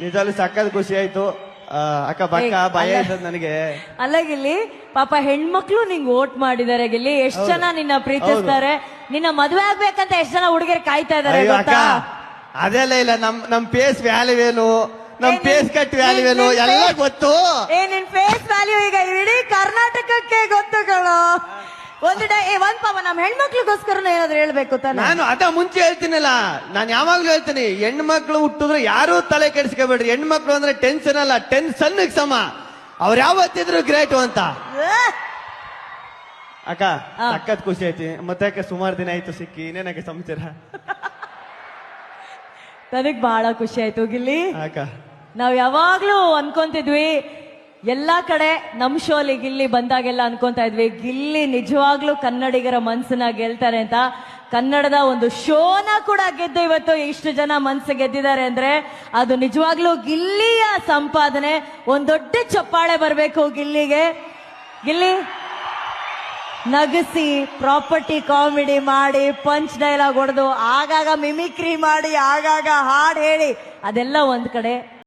ನಿಜಾಲು ಸಕ್ಕತ್ ಖುಷಿ ಆಯ್ತು. ಆ, ಅಕ್ಕ ಬಕ್ಕ ಭಯ. ಇದ್ದದ್ ನನಗೆ. ಅಲ್ಲ ಗಿಲ್ಲಿ ಪಾಪ ಹೆಣ್ಮಕ್ಳು ನಿಂಗ್ ಓಟ್ ಮಾಡಿದಾರೆ ಗಿಲ್ಲಿ. ಎಷ್ಟ್ ಜನ ನಿನ್ನ ಪ್ರೀತಿಸ್ತಾರೆ? ನಿನ್ನ ಮದ್ವೆ ಆಗ್ಬೇಕಂತ ಎಷ್ಟ್ ಜನ ಹುಡುಗಿಯರು ಕಾಯ್ತಾ ಇದಾರೆ ಅಯ್ಯೋ ಅಕ್ಕ ಗೊತ್ತಾ ಅದೆಲ್ಲ ಇಲ್ಲ ನಮ್ ನಮ್ ಫೇಸ್ ವ್ಯಾಲ್ಯೂ ಏನು? ನಮ್ ಏ, ನಿನ್- ಫೇಸ್ ಕಟ್ ವ್ಯಾಲ್ಯೂ ಏನು? ನಿನ್ ಎಲ್ಲ face- ಗೊತ್ತು. ಏ ನಿನ್ ಫೇಸ್ ವ್ಯಾಲ್ಯೂ ಈಗ ಇಡೀ ಕರ್ನಾಟಕಕ್ಕೆ ಗೊತ್ತು ಒಂದು ಡೇ ಒಂದ್ ಪಾಪ ನಮ್ ಹೆಣ್ಮಕ್ಳಿಗೋಸ್ಕರ ಏನಾದ್ರು ಹೇಳ್ಬೇಕು ತಾನೆ. ನಾನು ಅದ ಮುಂಚೆ ಹೇಳ್ತೀನಲ್ಲ ನಾನು ಯಾವಾಗ್ಲೂ ಹೇಳ್ತೀನಿ ಹೆಣ್ಮಕ್ಳು ಹುಟ್ಟಿದ್ರೆ ಯಾರು ತಲೆ ಕೆಡಿಸ್ಕೋಬೇಡ್ರಿ. ಹೆಣ್ಮಕ್ಳು ಅಂದ್ರೆ ಟೆನ್ಷನ್ ಅಲ್ಲ ಟೆನ್ಷನ್ ಸಮ. ಅವ್ರು ಯಾವತ್ತಿದ್ರು ಗ್ರೇಟ್ ಅಂತ. ಅಕ್ಕ. ಸಖತ್ ಖುಷಿ ಆಯ್ತು. ಮತ್ತೆ ಅಕ್ಕ ಸುಮಾರು ದಿನ ಆಯ್ತು ಸಿಕ್ಕಿ ಇನ್ನೇನಕ್ಕೆ ಸಮಾಚಾರ? ನನಗ್ ಬಹಳ ಖುಷಿ ಆಯ್ತು ಗಿಲ್ಲಿ ಅಕ್ಕ. ನಾವ್ ಯಾವಾಗ್ಲೂ ಅನ್ಕೊಂತಿದ್ವಿ ಎಲ್ಲಾ ಕಡೆ ನಮ್ ಶೋಲಿ ಗಿಲ್ಲಿ ಬಂದಾಗೆಲ್ಲ ಅನ್ಕೊಂತಾ ಇದ್ವಿ. ಗಿಲ್ಲಿ ನಿಜವಾಗ್ಲೂ ಕನ್ನಡಿಗರ ಮನ್ಸನ್ನ ಗೆಲ್ತಾರೆ ಅಂತ. ಕನ್ನಡದ ಒಂದು ಶೋನ ಕೂಡ ಗೆದ್ದು ಇವತ್ತು ಇಷ್ಟು ಜನ ಮನ್ಸು ಗೆದ್ದಿದ್ದಾರೆ ಅಂದ್ರೆ ಅದು ನಿಜವಾಗ್ಲೂ ಗಿಲ್ಲಿಯ ಸಂಪಾದನೆ. ಒಂದ್ ದೊಡ್ಡ ಚಪ್ಪಾಳೆ ಬರಬೇಕು ಗಿಲ್ಲಿಗೆ. ಗಿಲ್ಲಿ, ನಗಿಸಿ ಪ್ರಾಪರ್ಟಿ ಕಾಮಿಡಿ ಮಾಡಿ ಪಂಚ್ ಡೈಲಾಗ್ ಹೊಡೆದು, ಆಗಾಗ ಮಿಮಿಕ್ರಿ ಮಾಡಿ, ಆಗಾಗ ಹಾಡ್ ಹೇಳಿ. ಅದೆಲ್ಲ ಒಂದ್ ಕಡೆ.